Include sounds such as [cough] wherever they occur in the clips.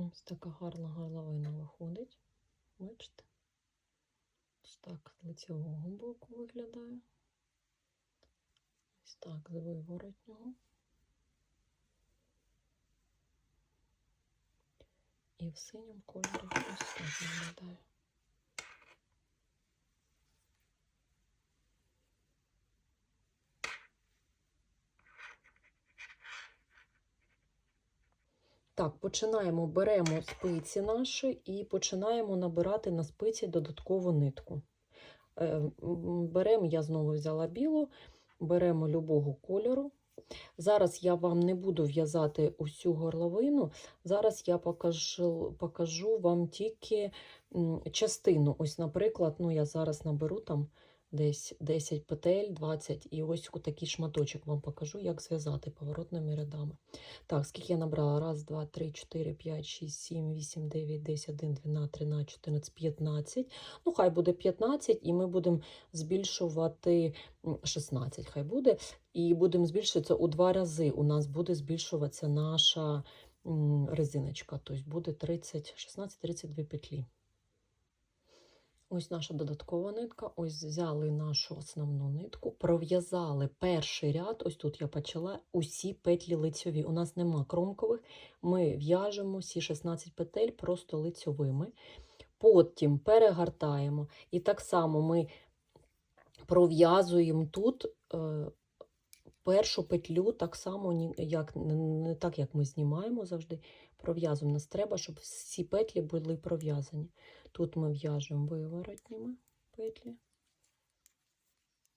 Ось така гарна горловина виходить. Бачите? Ось так з лицевого боку виглядає. Ось так з виворотнього. І в синьому кольорі ось так виглядає. Так, починаємо, беремо спиці наші і починаємо набирати на спиці додаткову нитку. Е, Беремо, я знову взяла білу, беремо любого кольору. Зараз я вам не буду в'язати усю горловину. Зараз я покажу, покажу вам тільки частину. Ось, наприклад, ну я зараз наберу там десь 10 петель, 20, і ось такий шматочок вам покажу, як зв'язати поворотними рядами. Так, скільки я набрала? Раз, два, три, чотири, п'ять, шість, сім, вісім, дев'ять, десять, один, дванадцять, тринадцять, чотирнадцять, п'ятнадцять. Ну, хай буде 15, і ми будемо збільшувати 16, хай буде. І будемо збільшувати у два рази. У нас буде збільшуватися наша резиночка. Тобто буде 30, 16-32 петлі. Ось наша додаткова нитка. Ось взяли нашу основну нитку, пров'язали перший ряд. Ось тут я почала усі петлі лицьові. У нас нема кромкових. Ми в'яжемо всі 16 петель просто лицьовими. Потім перегортаємо. І так само ми пров'язуємо тут е, першу петлю, так само, як, не- так, як ми знімаємо завжди. Пров'язуємо. Нас треба, щоб всі петлі були пров'язані. Тут ми в'яжемо виворотніми петлі.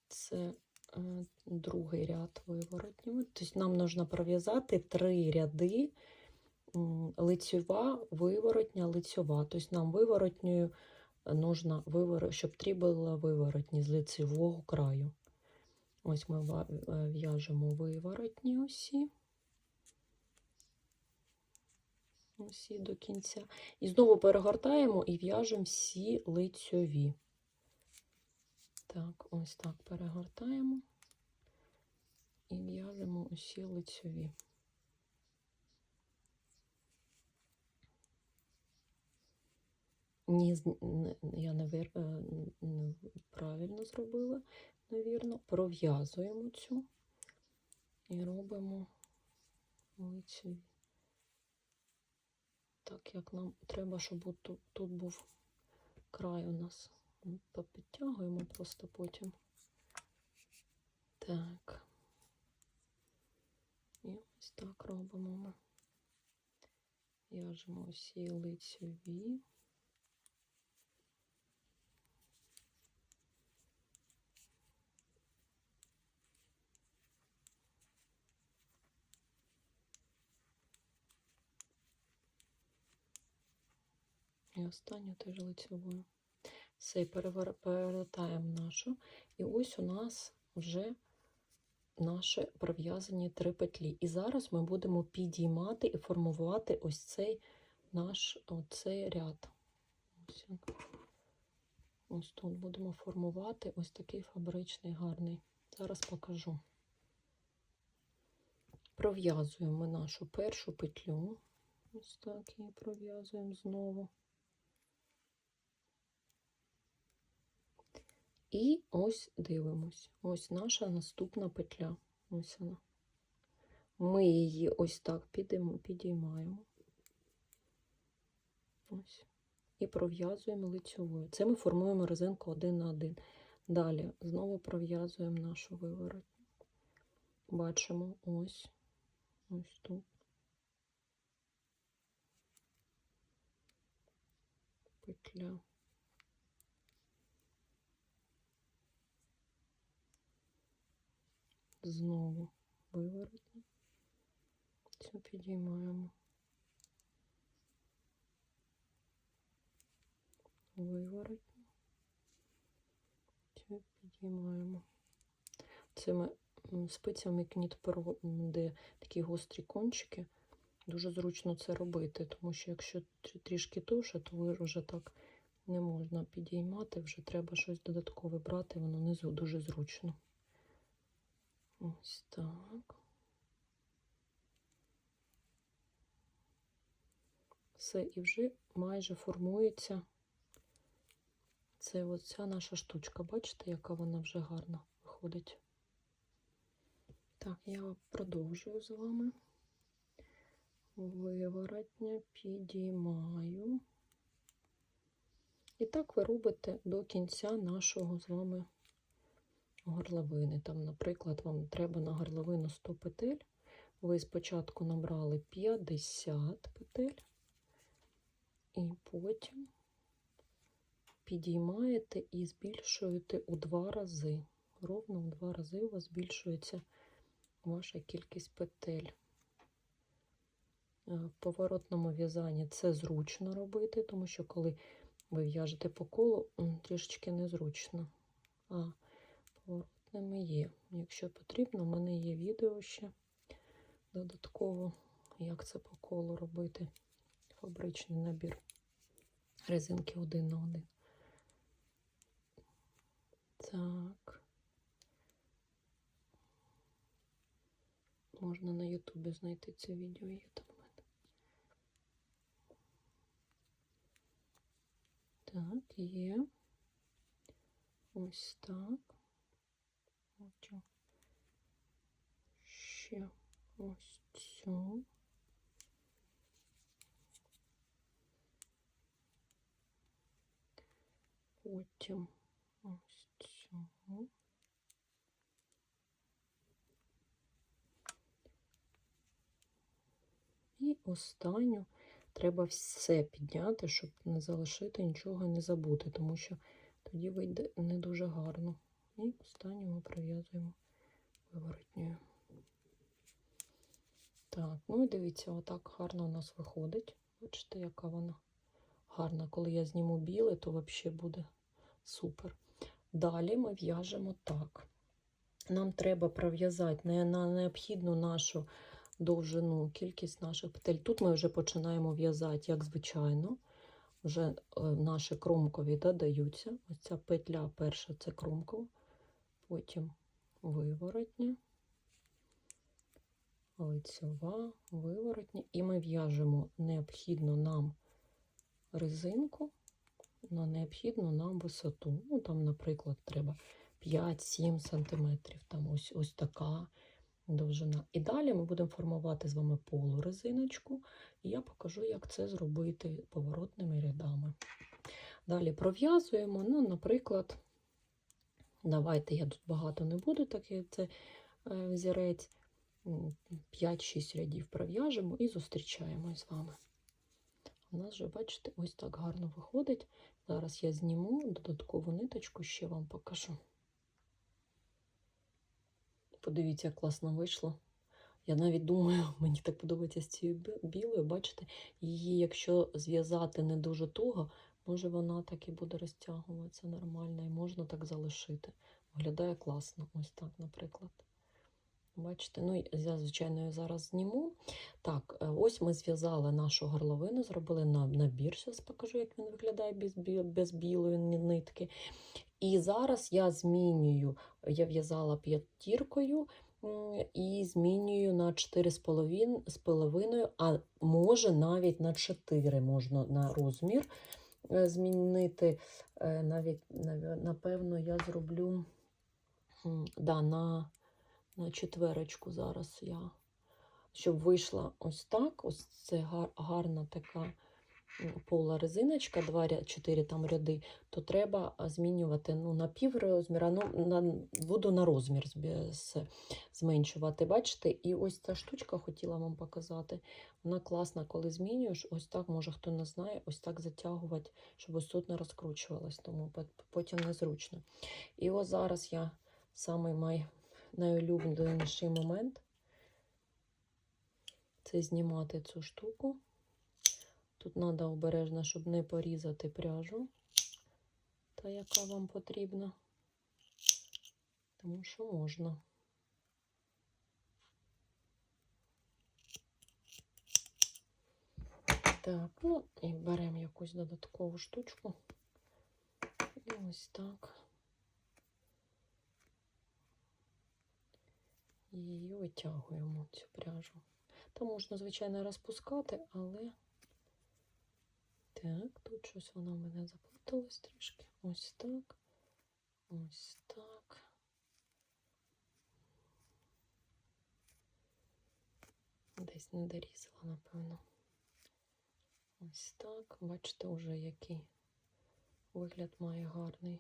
Це е, другий ряд виворотніми. Тобто нам потрібно пров'язати три ряди лицьова, виворотня, лицьова. Тобто нам виворотньою нужно щоб три були виворотні з лицевого краю. Ось ми в'яжемо виворотні усі. Усі до кінця. І знову перегортаємо і в'яжемо всі лицьові. Так, ось так перегортаємо і в'яжемо усі лицьові. Ні, я не, вир... е, правильно зробила, невірно. Пров'язуємо цю і робимо лицеві. Так, як нам треба, щоб от тут, тут був край у нас. Попідтягуємо просто потім. Так. І ось так робимо ми. В'яжемо усі лицеві. І останню теж лицевою. Все, перевер- перевертаємо нашу. І ось у нас вже наші пров'язані три петлі. І зараз ми будемо підіймати і формувати ось цей наш оцей ряд. Ось, ось тут будемо формувати ось такий фабричний гарний. Зараз покажу. Пров'язуємо нашу першу петлю. Ось так її пров'язуємо знову. І ось дивимось. Ось наша наступна петля. Ось вона. Ми її ось так підійм- підіймаємо. Ось. І пров'язуємо лицьовою. Це ми формуємо резинку один на один. Далі знову пров'язуємо нашу виворотню. Бачимо ось. Ось тут. Петля. Знову виворотні. Цю підіймаємо. Виворотні. Цю підіймаємо. Цими спицями кнітперо, де такі гострі кончики, дуже зручно це робити, тому що якщо трішки товше, то ви вже так не можна підіймати, вже треба щось додаткове брати, воно не дуже зручно. Ось так. Все, і вже майже формується це оця наша штучка. Бачите, яка вона вже гарно виходить. Так, я продовжую з вами. Виворотня підіймаю. І так ви робите до кінця нашого з вами горловини. Там, наприклад, вам треба на горловину 100 петель. Ви спочатку набрали 50 петель, і потім підіймаєте і збільшуєте у два рази. Ровно в два рази у вас збільшується ваша кількість петель. Е, В поворотному в'язанні це зручно робити, тому що коли ви в'яжете по колу, трішечки незручно. А поворотними є. Якщо потрібно, в мене є відео ще додатково, як це по колу робити. Фабричний набір резинки один на один. Так. Можна на Ютубі знайти це відео, є там в мене. Так, є. Ось так. Потім ще ось цю. Потім ось цю. І останню треба все підняти, щоб не залишити нічого не забути, тому що тоді вийде не дуже гарно. І останню ми прив'язуємо виворотньою. Так, ну і дивіться, отак гарно у нас виходить. Бачите, яка вона гарна. Коли я зніму біле, то взагалі буде супер. Далі ми в'яжемо так. Нам треба пров'язати на необхідну нашу довжину, кількість наших петель. Тут ми вже починаємо в'язати, як звичайно. Вже е, наші кромкові додаються. Ось ця петля перша це кромкова, потім виворотня, лицьова, виворотня. І ми в'яжемо необхідну нам резинку на необхідну нам висоту. Ну, там, наприклад, треба 5-7 см. Там ось, ось така довжина. І далі ми будемо формувати з вами полурезиночку, і я покажу, як це зробити поворотними рядами. Далі пров'язуємо, ну, наприклад, давайте я тут багато не буду, так як це е, взірець. 5-6 рядів пров'яжемо і зустрічаємось з вами. У нас вже, бачите, ось так гарно виходить. Зараз я зніму додаткову ниточку, ще вам покажу. Подивіться, як класно вийшло. Я навіть думаю, [laughs] мені так подобається з цією білою, бачите, її, якщо зв'язати не дуже туго, може вона так і буде розтягуватися нормально, і можна так залишити. Виглядає класно, ось так, наприклад. Бачите, ну я, звичайно, зараз зніму. Так, е, ось ми зв'язали нашу горловину, зробили набір. Зараз покажу, як він виглядає без, без білої нитки. І зараз я змінюю, я в'язала п'ятіркою і змінюю на 4,5 з половиною, а може навіть на 4 можна на розмір змінити. Е, Навіть, напевно, я зроблю да, на, на четверочку зараз я. Щоб вийшла ось так, ось це гар- гарна така пола резиночка, 2-4 там ряди, то треба змінювати ну, на пів розміра, ну, на, буду на розмір зменшувати. Бачите, і ось ця штучка хотіла вам показати. Вона класна, коли змінюєш, ось так, може хто не знає, ось так затягувати, щоб ось тут розкручувалось, тому потім незручно. І ось зараз я самий май найулюбленіший момент це знімати цю штуку. Тут треба обережно, щоб не порізати пряжу, та яка вам потрібна, тому що можна. Так, ну і беремо якусь додаткову штучку. І ось так. І витягуємо цю пряжу. Та можна, звичайно, розпускати, але Так, тут щось воно в мене заплуталось трішки. Ось так. Ось так. Десь не дорізала, напевно. Ось так. Бачите, вже який вигляд має гарний.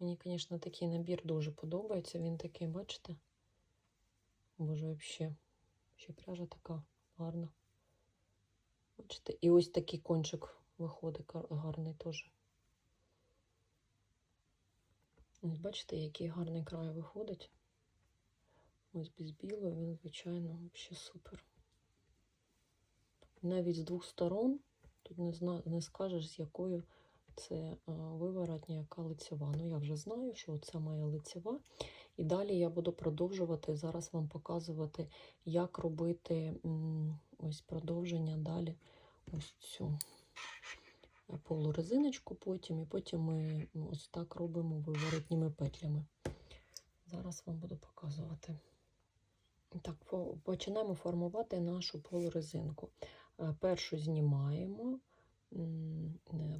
Мені, звісно, такий набір дуже подобається. Він такий, бачите? Боже, взагалі. Ще пряжа така гарна. Бачите, і ось такий кончик виходить гарний теж. Ось бачите, який гарний край виходить. Ось без білого він, звичайно, взагалі супер. Навіть з двох сторон тут не, зна... не скажеш, з якою це виворотня, яка лицева. Ну, я вже знаю, що це моя лицева. І далі я буду продовжувати зараз вам показувати, як робити м, ось продовження далі ось цю полурезиночку потім, і потім ми ось так робимо виворотніми петлями. Зараз вам буду показувати. Так, починаємо формувати нашу полурезинку. Е, Першу знімаємо, е,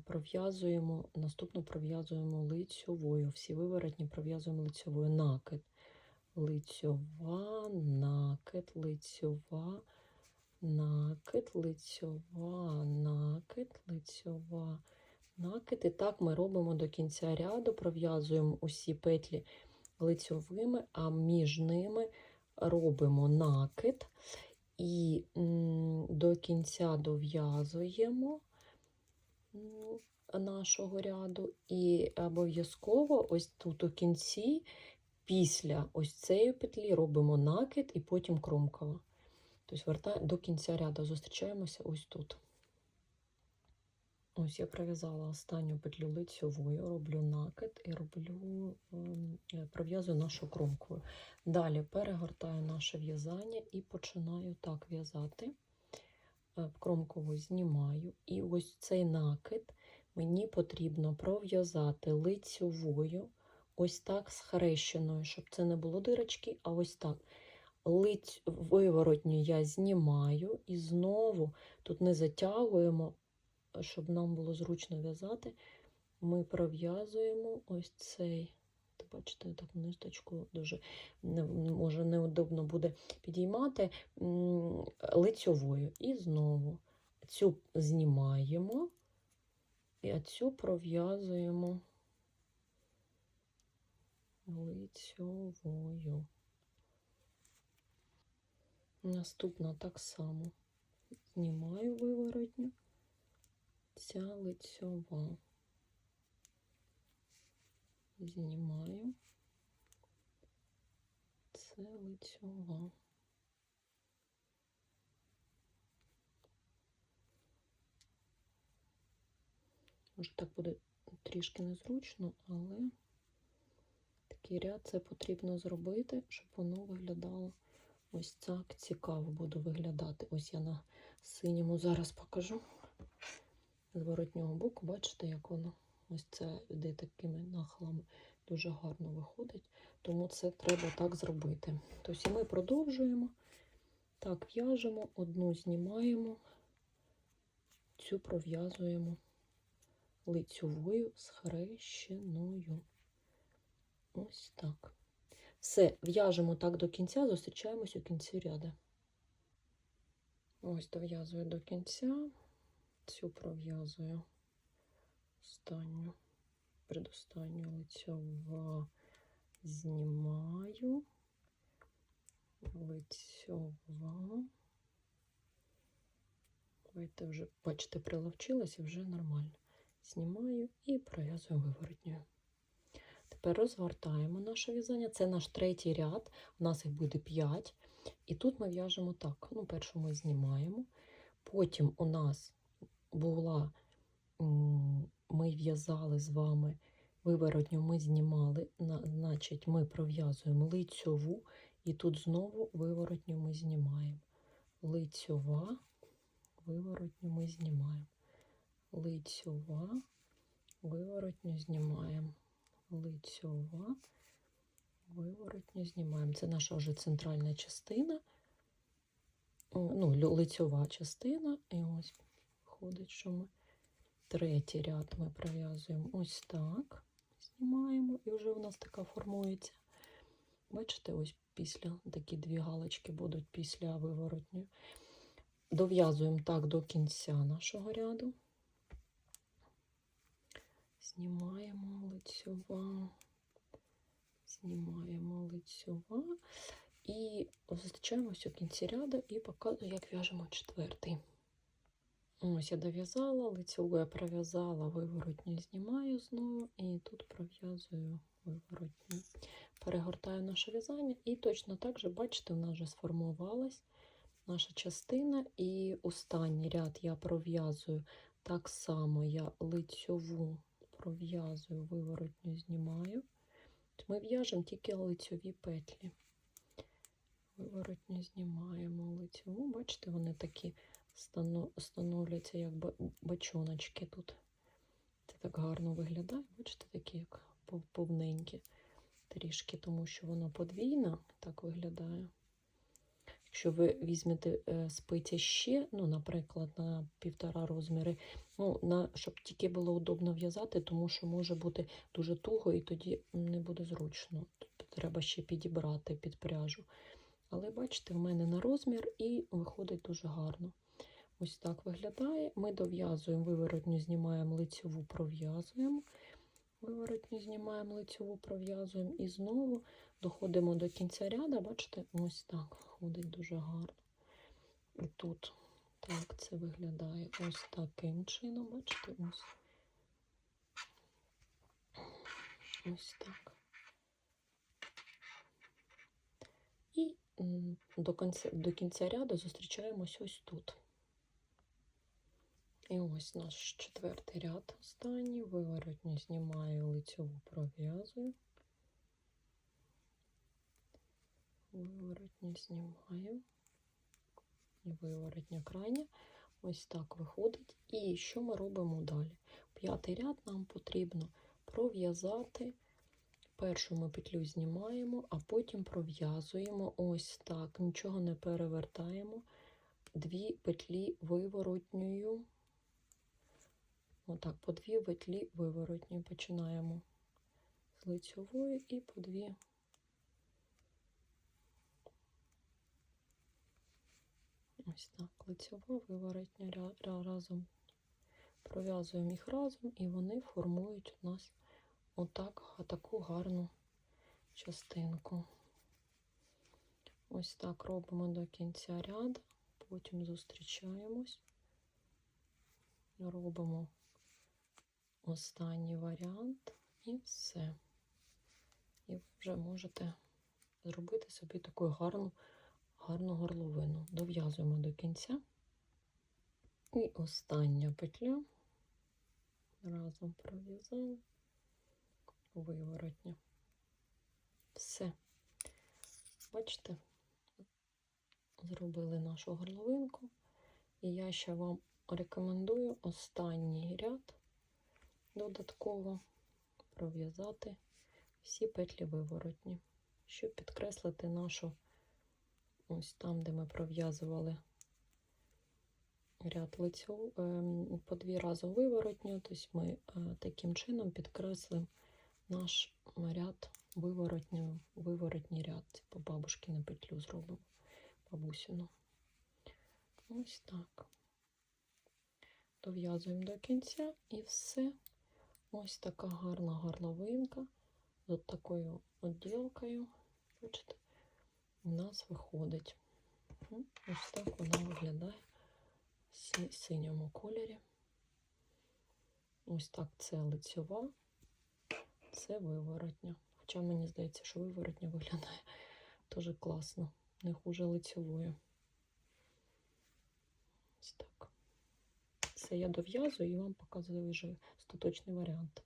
пров'язуємо, наступну пров'язуємо лицьовою. Всі виворотні пров'язуємо лицьовою. Накид. Лицьова, накид, лицьова, накид, лицьова, накид, лицьова, накид. І так ми робимо до кінця ряду, пров'язуємо усі петлі лицьовими, а між ними робимо накид і до кінця дов'язуємо нашого ряду. І обов'язково ось тут у кінці, після ось цієї петлі, робимо накид і потім кромкова. Тобто верта... до кінця ряду зустрічаємося ось тут. Ось я пров'язала останню петлю лицьовою, роблю накид і роблю, ем, е, пров'язую нашу кромкою. Далі перегортаю наше в'язання і починаю так в'язати. Е, Кромкову знімаю. І ось цей накид мені потрібно пров'язати лицьовою, ось так схрещеною, щоб це не було дирочки, а ось так. Лиць виворотню я знімаю і знову тут не затягуємо, щоб нам було зручно в'язати. Ми пров'язуємо ось цей. Бачите, так ниточку дуже може неудобно буде підіймати лицьовою. І знову цю знімаємо, і цю пров'язуємо лицьовою. Наступна так само знімаю виворотню, ця лицьова. Знімаю. Це лицьова. Може, так буде трішки незручно, але такий ряд це потрібно зробити, щоб воно виглядало ось так цікаво буде виглядати. Ось я на синьому зараз покажу. З воротнього боку, бачите, як воно ось це йде такими нахилами. Дуже гарно виходить, тому це треба так зробити. Тобто ми продовжуємо, так в'яжемо, одну знімаємо, цю пров'язуємо лицьовою схрещеною. Ось так. Все, в'яжемо так до кінця, зустрічаємось у кінці ряду. Ось дов'язую до кінця, цю пров'язую останню, предостанню лицьова знімаю, лицьова. Давайте вже, бачите, приловчилася, вже нормально. Знімаю і пров'язую виворотньою. Тепер розгортаємо наше в'язання. Це наш третій ряд, у нас їх буде 5. І тут ми в'яжемо так. Ну, першу ми знімаємо. Потім у нас була, ми в'язали з вами виворотню, ми знімали, значить, ми пров'язуємо лицьову, і тут знову виворотню ми знімаємо. Лицьова, виворотню ми знімаємо. Лицьова, виворотню знімаємо. Лицьова, виворотню знімаємо. Це наша вже центральна частина, ну, лицьова частина, і ось виходить, що ми третій ряд ми пров'язуємо ось так. Знімаємо, і вже у нас така формується. Бачите, ось після такі дві галочки будуть після виворотньої. Дов'язуємо так до кінця нашого ряду. Знімаємо лицьова, знімаємо лицьова і зустрічаємося у кінці ряду і показую, як в'яжемо четвертий. Ось я дов'язала, лицьову я пров'язала, виворотню знімаю знову, і тут пров'язую виворотню. Перегортаю наше в'язання, і точно так же, бачите, у нас вже сформувалась наша частина, і останній ряд я пров'язую так само, я лицьову пров'язую, виворотню знімаю. Ми в'яжемо тільки лицьові петлі. Виворотню знімаємо лицьову. Бачите, вони такі становляться як ба- бачоночки тут. Це так гарно виглядає. Бачите, такі як повненькі трішки, тому що воно подвійна, так виглядає. Якщо ви візьмете е, спиці ще, ну, наприклад, на півтора розміри, ну, на, щоб тільки було удобно в'язати, тому що може бути дуже туго і тоді не буде зручно. Тобто треба ще підібрати під пряжу. Але бачите, в мене на розмір і виходить дуже гарно. Ось так виглядає. Ми дов'язуємо, виворотню знімаємо лицьову, пров'язуємо. Виворотню знімаємо лицьову, пров'язуємо і знову доходимо до кінця ряду. Бачите, ось так виходить дуже гарно. І тут так це виглядає ось таким чином. Бачите, ось. Ось так. І до кінця, до кінця ряду зустрічаємось ось тут. І ось наш четвертий ряд останній. Виворотню знімаю, лицьову пров'язую. Виворотню знімаю. І виворотня крайня. Ось так виходить. І що ми робимо далі? П'ятий ряд нам потрібно пров'язати. Першу ми петлю знімаємо, а потім пров'язуємо ось так. Нічого не перевертаємо. Дві петлі виворотньою. Отак, по дві петлі виворотні. Починаємо з лицьової і по дві. Ось так, лицьова, ря- разом. Пров'язуємо їх разом, і вони формують у нас отак, таку гарну частинку. Ось так робимо до кінця ряду, потім зустрічаємось, робимо останній варіант і все. І ви вже можете зробити собі таку гарну, гарну горловину. Дов'язуємо до кінця. І остання петля. Разом пров'язали виворотня. Все. Бачите, зробили нашу горловинку. І я ще вам рекомендую останній ряд додатково пров'язати всі петлі виворотні, щоб підкреслити нашу ось там, де ми пров'язували ряд лицю ем, по дві рази виворотню, тобто ми е, таким чином підкреслимо наш ряд виворотню, виворотній ряд. По бабушки на петлю зробимо бабусину. Ось так. Дов'язуємо до кінця і все. Ось така гарна горловинка з такою відділкою. Бачите, у нас виходить. Ось так вона виглядає в синьому кольорі. Ось так це лицьова, це виворотня. Хоча мені здається, що виворотня виглядає дуже класно, не хуже лицьової. Ось так. Все я дов'язую і вам показую вже остаточний варіант.